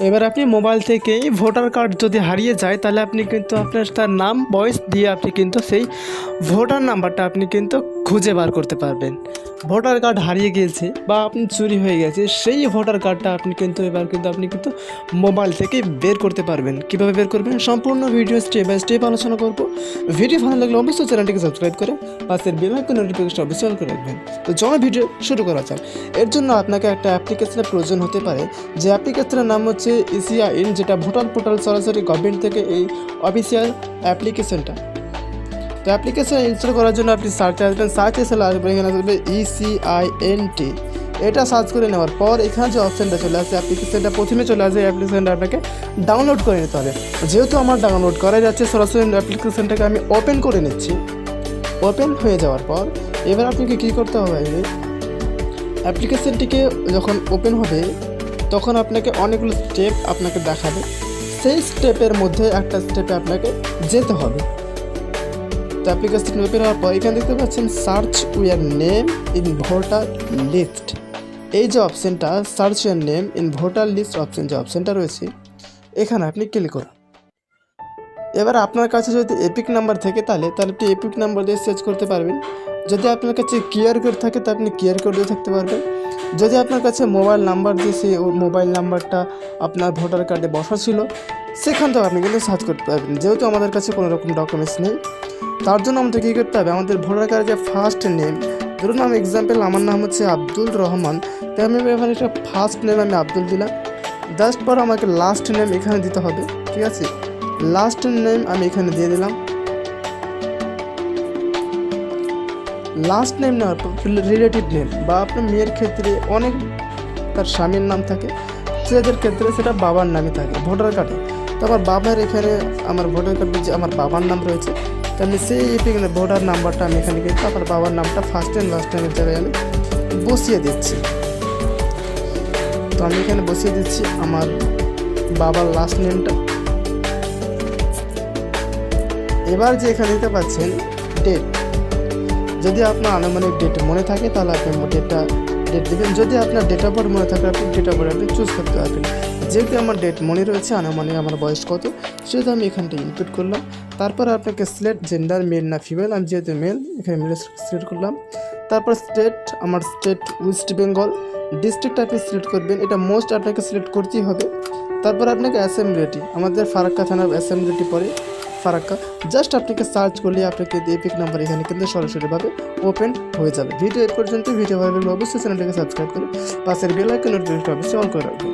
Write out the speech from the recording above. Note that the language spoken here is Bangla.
এবার আপনি মোবাইল থেকে ভোটার কার্ড যদি হারিয়ে যায়, তাহলে আপনি কিন্তু আপনার তার নাম, বয়স দিয়ে আপনি কিন্তু সেই ভোটার নাম্বারটা আপনি কিন্তু খুঁজে বার করতে পারবেন। ভোটার কার্ড হারিয়ে গিয়েছে বা আপনি চুরি হয়ে গেছে, সেই ভোটার কার্ডটা আপনি কিন্তু এবার কিন্তু আপনি কিন্তু মোবাইল থেকে বের করতে পারবেন। কীভাবে বের করবেন? সম্পূর্ণ ভিডিও স্টেপ বাই স্টেপ আলোচনা করব। ভিডিও ভালো লাগলে অবশ্যই চ্যানেলটিকে সাবস্ক্রাইব করে পাশের বেল আইকন নোটিফিকেশন অবশ্যই অন করে রাখবেন। তো চলো ভিডিও শুরু করা যাক। এর জন্য আপনাকে একটা অ্যাপ্লিকেশনের প্রয়োজন হতে পারে। যে অ্যাপ্লিকেশনের নাম হচ্ছে ইসিআইএন যেটা ভোটার পোর্টাল সরাসরি গভর্নমেন্ট থেকে এই অফিসিয়াল অ্যাপ্লিকেশনটা তো অ্যাপ্লিকেশন ইনস্টল করার জন্য আপনি সার্চে আসবেন সার্চ এসে আসবেন, এখানে আসবে E ইসিআইএনটি এটা সার্চ করে নেওয়ার পর এখানে যে অপশানটা চলে আসে অ্যাপ্লিকেশনটা প্রথমে চলে আসে অ্যাপ্লিকেশনটা আপনাকে ডাউনলোড করে নিতে হবে। যেহেতু আমার ডাউনলোড করা যাচ্ছে, সরাসরি অ্যাপ্লিকেশনটাকে আমি ওপেন করে নিচ্ছি। ওপেন হয়ে যাওয়ার পর এবার আপনাকে কী করতে হবে? অ্যাপ্লিকেশনটিকে যখন ওপেন হবে, তখন আপনাকে অনেকগুলো স্টেপ আপনাকে দেখাবে। সেই স্টেপের মধ্যে একটা স্টেপে আপনাকে যেতে হবে। তো অ্যাপ্লিকেশন ওপেন হওয়ার পর এখানে দেখতে পাচ্ছেন search your name in voter list এই যে অপশানটা search where name in voter list option যে অপশানটা রয়েছে, এখানে আপনি ক্লিক করুন। এবার আপনার কাছে যদি এপিক নাম্বার থাকে তাহলে তাহলে আপনি এপিক নাম্বার দিয়ে সার্চ করতে পারবেন। যদি আপনার কাছে কিউআর কোড থাকে, তো আপনি কিউআর কোড দিয়ে থাকতে পারবেন। যদি আপনার কাছে মোবাইল নাম্বার দিয়ে সেই মোবাইল নাম্বারটা আপনার ভোটার কার্ডে বসা ছিল, সেখান থেকে আপনি কিন্তু সার্চ করতে পারবেন। যেহেতু আমাদের কাছে কোনো রকম ডকুমেন্টস নেই, তার জন্য আমাদের কী করতে হবে? আমাদের ভোটার কার্ডের যে ফার্স্ট নেম ধরুন আমি এক্সাম্পল আমার নাম হচ্ছে আব্দুল রহমান। তাই আমি এবার একটা ফার্স্ট নেম আমি আব্দুল দিলাম। জাস্ট পর আমাকে লাস্ট নেম এখানে দিতে হবে, ঠিক আছে? লাস্ট নেম আমি এখানে দিয়ে দিলাম। লাস্ট নেম পর রিলেটিভ নেম বা আপনার মেয়ের ক্ষেত্রে অনেক তার স্বামীর নাম থাকে। ছেলেদের ক্ষেত্রে সেটা বাবার নামে থাকে, ভোটার কার্ডে তো আমার বাবার এখানে আমার ভোটার কার্ডে যে আমার বাবার নাম রয়েছে, তো আমি সেই এখানে ভোটার নাম্বারটা আমি এখানে কিন্তু আমার বাবার নামটা ফার্স্ট অ্যান্ড লাস্ট নেমের জায়গায় আমি বসিয়ে দিচ্ছি। তো আমি এখানে বসিয়ে দিচ্ছি আমার বাবার লাস্ট নেমটা এবার যে এখানে দিতে পাচ্ছেন ডেট যদি আপনার আনুমানিক ডেট মনে থাকে, তাহলে আপনি ডেটটা ডেট দেবেন। যদি আপনার ডেট অফ বার্থ মনে থাকে, আপনি ডেট অফ বার্থ আপনি চুজ করতে পারবেন। যেহেতু আমার ডেট মনে রয়েছে, আনুমানিক আমার বয়স কত, সেহেতু আমি এখানটা ইনপুট করলাম। তারপর আপনাকে সিলেক্ট জেন্ডার মেল না ফিমেল আমি যেহেতু মেল এখানে মেল সিলেক্ট করলাম। তারপর স্টেট আমার স্টেট ওয়েস্ট বেঙ্গল ডিস্ট্রিক্ট আপনি সিলেক্ট করবেন। এটা মোস্ট আপনাকে সিলেক্ট করতেই হবে। তারপর আপনাকে অ্যাসেম্বলিটি আমাদের ফারাক্কা থানার অ্যাসেম্বলিটি পরে ফারাক্কা। জাস্ট আপনাকে সার্চ করলে আপনাকে এপিক নাম্বার এখানে কিন্তু সরাসরিভাবে ওপেন হয়ে যাবে। ভিডিও এ পর্যন্ত ভিডিও ভাবে অবশ্যই চ্যানেলটাকে সাবস্ক্রাইব করে পাশের বেল আইকন নোটিফিকেশন অবশ্যই অন করে রাখবেন।